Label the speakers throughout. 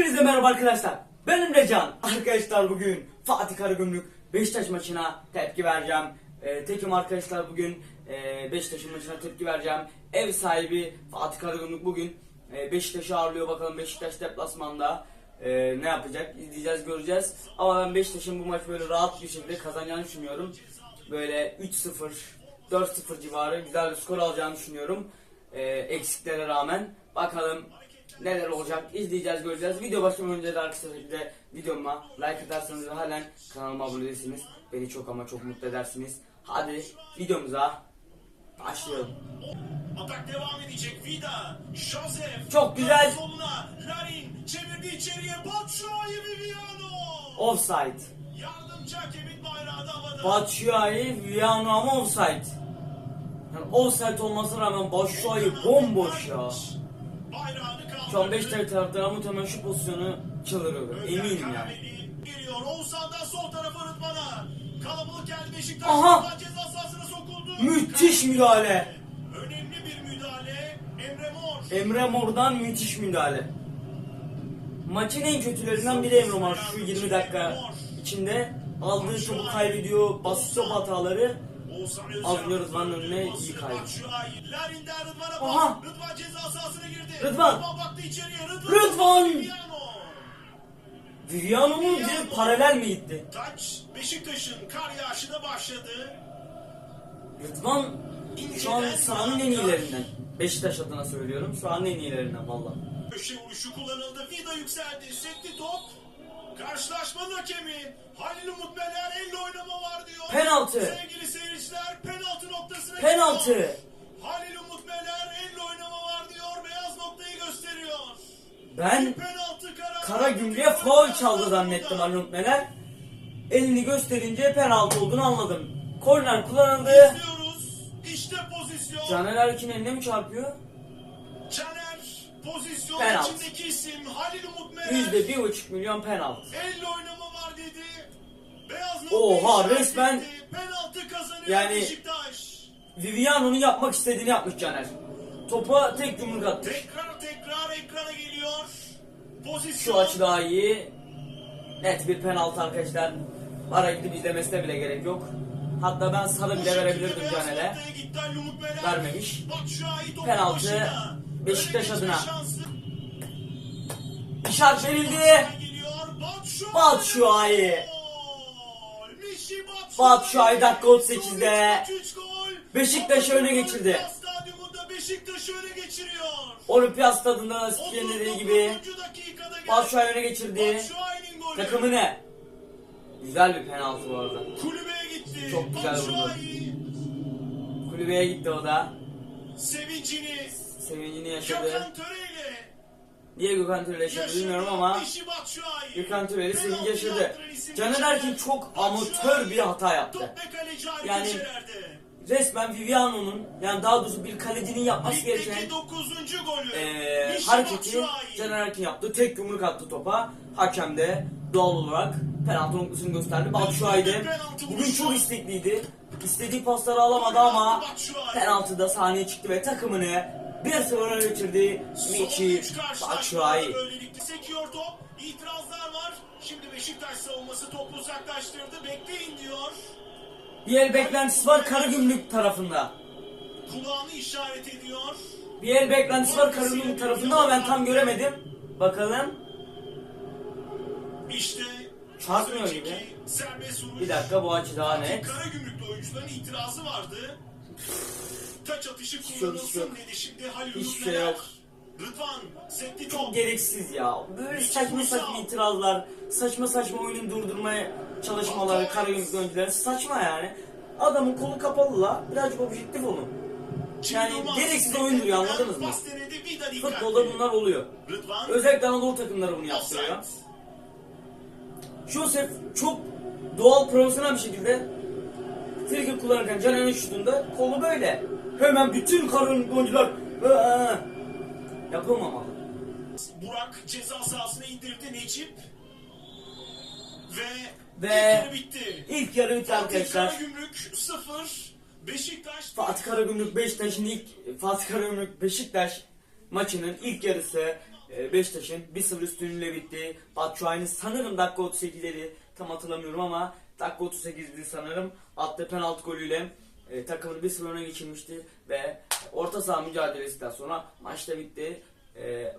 Speaker 1: Hepinize merhaba arkadaşlar. Ben Emrecan. Arkadaşlar bugün Fatih Karagümrük Beşiktaş maçına tepki vereceğim. Ee, tekim arkadaşlar bugün e, Beşiktaş'ın maçına tepki vereceğim. Ev sahibi Fatih Karagümrük bugün e, Beşiktaş'ı ağırlıyor. Bakalım Beşiktaş deplasmanda e, ne yapacak? İzleyeceğiz, göreceğiz. Ama ben Beşiktaş'ın bu maç böyle rahat bir şekilde kazanacağını düşünüyorum. Böyle 3-0, 4-0 civarı güzel bir skor alacağını düşünüyorum. E, eksiklere rağmen. Bakalım neler olacak izleyeceğiz göreceğiz. Video başlamadan önce de arkadaşlar de videoma like atarsanız ve halen kanalıma abone değilsiniz. Beni çok ama çok mutlu edersiniz. Hadi videomuza başlayalım.
Speaker 2: Atak devam edecek. Vida, Joseph.
Speaker 1: Çok güzel.
Speaker 2: Soluna. Larin çevirdi içeriye. Batshuayi Viviano.
Speaker 1: Offside.
Speaker 2: Yardımcı hakemin bayrağı da havada.
Speaker 1: Batshuayi Viano ama offside. Yani offside olmasına rağmen Batshuayi bomboş ya. Şu an Beşiktaş taraftarı muhtemelen şu pozisyonu çıldırıyordu.
Speaker 2: Önder
Speaker 1: Eminim yani.
Speaker 2: Geliyor. Oğuzhan'dan sol tarafa Rıdvan'a. Kalabalık geldi Beşiktaş.
Speaker 1: Aha!
Speaker 2: Ceza sahasına sokuldu.
Speaker 1: Müthiş müdahale.
Speaker 2: Önemli bir müdahale. Emre Mor.
Speaker 1: Emre Mor'dan müthiş müdahale. Maçın en kötülerinden biri Emre Mor şu 20 dakika içinde aldığı topu kaybediyor, basit top hataları. Alıyor Rıdvan'ın önüne, iyi kaydı. Aha!
Speaker 2: Rıdvan ceza sahasına girdi.
Speaker 1: Rıdvan!
Speaker 2: baktı içeriye. Rıdvan!
Speaker 1: Rıdvan!
Speaker 2: Viviano.
Speaker 1: Viviano'nun direkt paralel mi gitti?
Speaker 2: Taç Beşiktaş'ın kar yağışına başladı.
Speaker 1: Rıdvan şu an sahanın en iyilerinden. Beşiktaş adına söylüyorum. Sahanın en iyilerinden valla.
Speaker 2: Köşe vuruşu kullanıldı. Vida yükseldi. Sekti top. Karşılaşmanın hakemi Halil Umut Meler elle oynama var diyor.
Speaker 1: Penaltı.
Speaker 2: Penaltı. Halil Umut Meler elle oynama var diyor. Beyaz noktayı gösteriyor.
Speaker 1: Ben. Kara Gümrük'e faul çaldı zannettim Arnold Meler. Elini gösterince penaltı olduğunu anladım. Korner kullanıldı.
Speaker 2: İşte pozisyon.
Speaker 1: Caner Erkin eline mi çarpıyor?
Speaker 2: Caner pozisyon
Speaker 1: Penaltı.
Speaker 2: içindeki isim Halil Umut Meler.
Speaker 1: Yüzde bir buçuk milyon penaltı.
Speaker 2: Elle oynama var dedi. Beyaz
Speaker 1: Oha, resmen-.
Speaker 2: Penaltı kazanıyor
Speaker 1: Yani-
Speaker 2: Beşiktaş.
Speaker 1: Viviano'nun yapmak istediğini yapmış Caner. Topa tek yumruk attı.
Speaker 2: Tekrar tekrar ekrana geliyor. Pozisyon.
Speaker 1: Şu açı daha iyi. Net bir penaltı arkadaşlar. Ara gidip izlemesine bile gerek yok. Hatta ben sarı bile verebilirdim Caner'e. Vermemiş. Penaltı. Beşiktaş adına. İşaret verildi.
Speaker 2: Batshuayi.
Speaker 1: Batshuayi dakika 38'de. Beşiktaş'ı öne geçirdi.
Speaker 2: Stadyumunda Beşiktaş'ı öne geçiriyor.
Speaker 1: Olimpiyat stadında da spikerin dediği gibi
Speaker 2: 39. dakikada geldi.
Speaker 1: Batshuayi öne geçirdi. Takımını. Güzel bir penaltı bu arada.
Speaker 2: Kulübeye gitti.
Speaker 1: Çok güzel vurdu. Kulübeye gitti o da.
Speaker 2: sevincini
Speaker 1: Sevincini yaşadı.
Speaker 2: Gökhan Töre'yle
Speaker 1: Niye Gökhan Türeli yaşadı bilmiyorum ama. Gökhan Türeli sevinci yaşadı. Caner. Erkin çok amatör bir hata yaptı. Yani-. Resmen Viviano'nun yani daha doğrusu bir kalecinin yapması gereken
Speaker 2: Ligdeki 9. golü.
Speaker 1: eee
Speaker 2: Mişi
Speaker 1: hareketi. Caner Erkin yaptı. Tek yumruk attı topa. Hakem de doğal olarak penaltı noktasını gösterdi. Batshuayi de
Speaker 2: Penaltı
Speaker 1: bugün çok istekliydi. İstediği pasları alamadı ama penaltıda sahneye çıktı ve takımını 1-0 öne geçirdi. Michi Batshuayi.
Speaker 2: İtirazlar var. Şimdi Beşiktaş savunması topu uzaklaştırdı. Bekleyin diyor.
Speaker 1: Bir el beklentisi var Karagümrük tarafında.
Speaker 2: Kulağını işaret ediyor.
Speaker 1: Bir el beklentisi var Karagümrük tarafında ama ben tam göremedim. Bakalım.
Speaker 2: İşte
Speaker 1: Çarpmıyor gibi. Bir dakika bu açı daha net.
Speaker 2: Karagümrük'te oyuncuların itirazı vardı. Taç atışı kullanılsın dedi şimdi Halil
Speaker 1: Hiçbir şey yok. Çok gereksiz ya. Böyle saçma saçma itirazlar, saçma saçma oyunu durdurmaya çalışmaları Karagümrük oyuncuları saçma yani. Adamın kolu kapalı la. Birazcık objektif olun. Yani gereksiz oyun duruyor anladınız mı? Futbolda bunlar oluyor. Özellikle Anadolu takımları bunu yaptırıyor.
Speaker 2: offside.
Speaker 1: Joseph çok doğal profesyonel bir şekilde frikik kullanırken Caner'in şutunda kolu böyle. Hemen bütün karın oyuncular! Yapılmamalı.
Speaker 2: Burak ceza sahasına indirdi Necip. Ve,
Speaker 1: Ve
Speaker 2: ilk yarı bitti.
Speaker 1: İlk yarı bitti
Speaker 2: Fatih
Speaker 1: arkadaşlar.
Speaker 2: Karagümrük 0. Beşiktaş
Speaker 1: Fatih Karagümrük Beşiktaş'ın ilk Fatih Karagümrük Beşiktaş maçının ilk yarısı e, Beşiktaş'ın 1-0 üstünlüğüyle bitti. Batshuayi sanırım dakika 38'dedi. Tam hatırlamıyorum ama dakika 38'di sanırım. Attığı penaltı golüyle e, takımını 1-0 öne geçirmişti ve orta saha mücadelesinden sonra maçta bitti. E,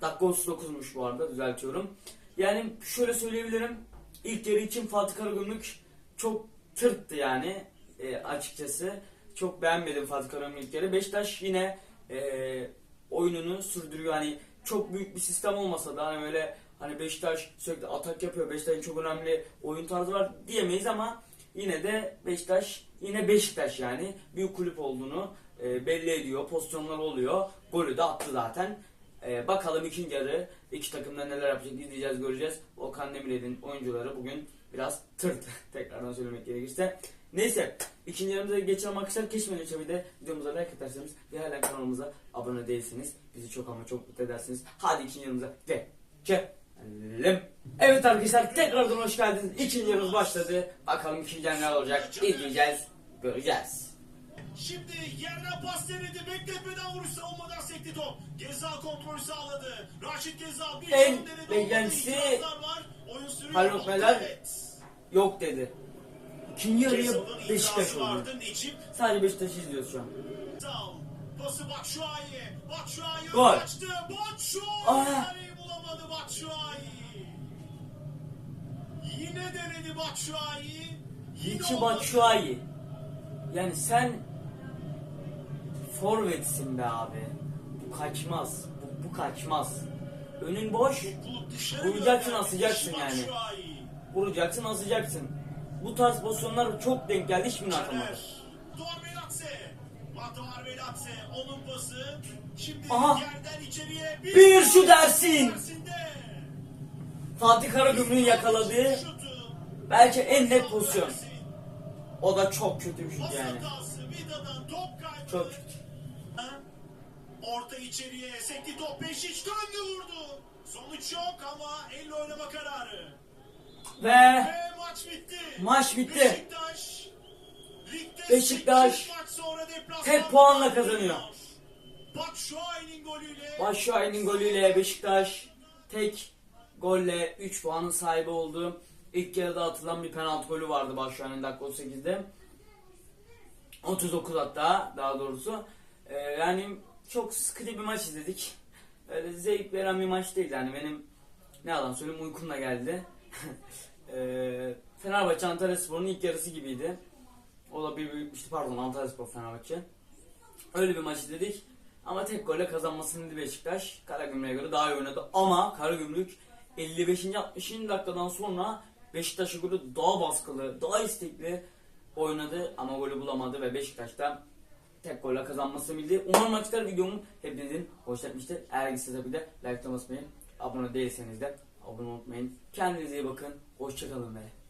Speaker 1: dakika 39'muş bu arada düzeltiyorum. Yani şöyle söyleyebilirim. İlk yarı için Fatih Karagümrük çok tırttı yani e, açıkçası. Çok beğenmedim Fatih Karagümrük ilk yarı. Beşiktaş yine e, oyununu sürdürüyor. Hani çok büyük bir sistem olmasa da hani böyle hani Beşiktaş sürekli atak yapıyor. Beşiktaş'ın çok önemli oyun tarzı var diyemeyiz ama yine de Beşiktaş yine Beşiktaş yani büyük kulüp olduğunu e, belli ediyor. Pozisyonlar oluyor. Golü de attı zaten. E, bakalım ikinci yarı iki takımda neler yapacak izleyeceğiz göreceğiz. Okan Demirel'in oyuncuları bugün biraz tırt tekrardan söylemek gerekirse. Neyse ikinci yarımıza geçelim arkadaşlar. Geçmeden önce bir de videomuza like atarsanız ve hala kanalımıza abone değilseniz bizi çok ama çok mutlu edersiniz. Hadi ikinci yarımıza geçelim. Evet arkadaşlar tekrardan hoş geldiniz. İkinci yarımız başladı. Bakalım ikinci yarı ne olacak izleyeceğiz göreceğiz.
Speaker 2: Şimdi yerden pas denedi. Bekletmeden vuruş savunmadan sekti top. Gezal kontrolü sağladı. Raşit Gezal bir
Speaker 1: En
Speaker 2: çalım denedi.
Speaker 1: beklentisi
Speaker 2: itirazlar var. Oyun sürüyor.
Speaker 1: Haluk Meler
Speaker 2: Evet.
Speaker 1: yok dedi. İkinci yarıya
Speaker 2: Gezal'ın
Speaker 1: Beşiktaş
Speaker 2: itirazı
Speaker 1: oldu.
Speaker 2: vardı. Necip
Speaker 1: Sadece Beşiktaş'ı izliyoruz şu an.
Speaker 2: Pası Batshuayi. Batshuayi
Speaker 1: Gol.
Speaker 2: açtı. Batshuayi
Speaker 1: Aa.
Speaker 2: bulamadı Batshuayi. Yine denedi Batshuayi. Yine olmadı.
Speaker 1: Batshuayi. Yani sen forvetsin be abi. Bu kaçmaz. Bu, bu kaçmaz. Önün boş. Vuracaksın, asacaksın yani. Vuracaksın, asacaksın. Bu tarz pozisyonlar çok denk geldi. Hiçbirini atamadı. Aha. Bir şu dersin. Fatih Karagümrük'ün yakaladığı belki en net pozisyon. O da çok kötü bir
Speaker 2: Pas
Speaker 1: yani. Çok kötü.
Speaker 2: Orta içeriye. Sekti top. Beşiç döndü vurdu. Sonuç yok ama elle oynama kararı.
Speaker 1: Ve
Speaker 2: Ve maç bitti.
Speaker 1: Maç bitti.
Speaker 2: Beşiktaş.
Speaker 1: Beşiktaş tek puanla kazanıyor.
Speaker 2: Batshuayi'nin golüyle.
Speaker 1: Başşuay'ın golüyle Beşiktaş tek golle 3 puanın sahibi oldu. İlk yarıda atılan bir penaltı golü vardı Başşuay'ın dakika 38'de. 39 hatta daha doğrusu. Ee, yani çok sıkıcı bir maç izledik. Öyle zevk veren bir maç değil yani benim ne yalan söyleyeyim uykum geldi. ee, Fenerbahçe Antalya Spor'un ilk yarısı gibiydi. O da bir büyükmüştü pardon Antalya Spor Fenerbahçe. Öyle bir maç izledik. Ama tek golle kazanmasını Beşiktaş. Karagümrük'e göre daha iyi oynadı. Ama Karagümrük 55. 60. dakikadan sonra Beşiktaş'a göre daha baskılı, daha istekli oynadı. Ama golü bulamadı ve Beşiktaş'ta tek golle kazanmasını bildi. Umarım arkadaşlar videomu hepinizin hoşuna gitmiştir. Eğer gitse tabii de like basmayı, abone değilseniz de abone olmayı unutmayın. Kendinize iyi bakın. Hoşçakalın ve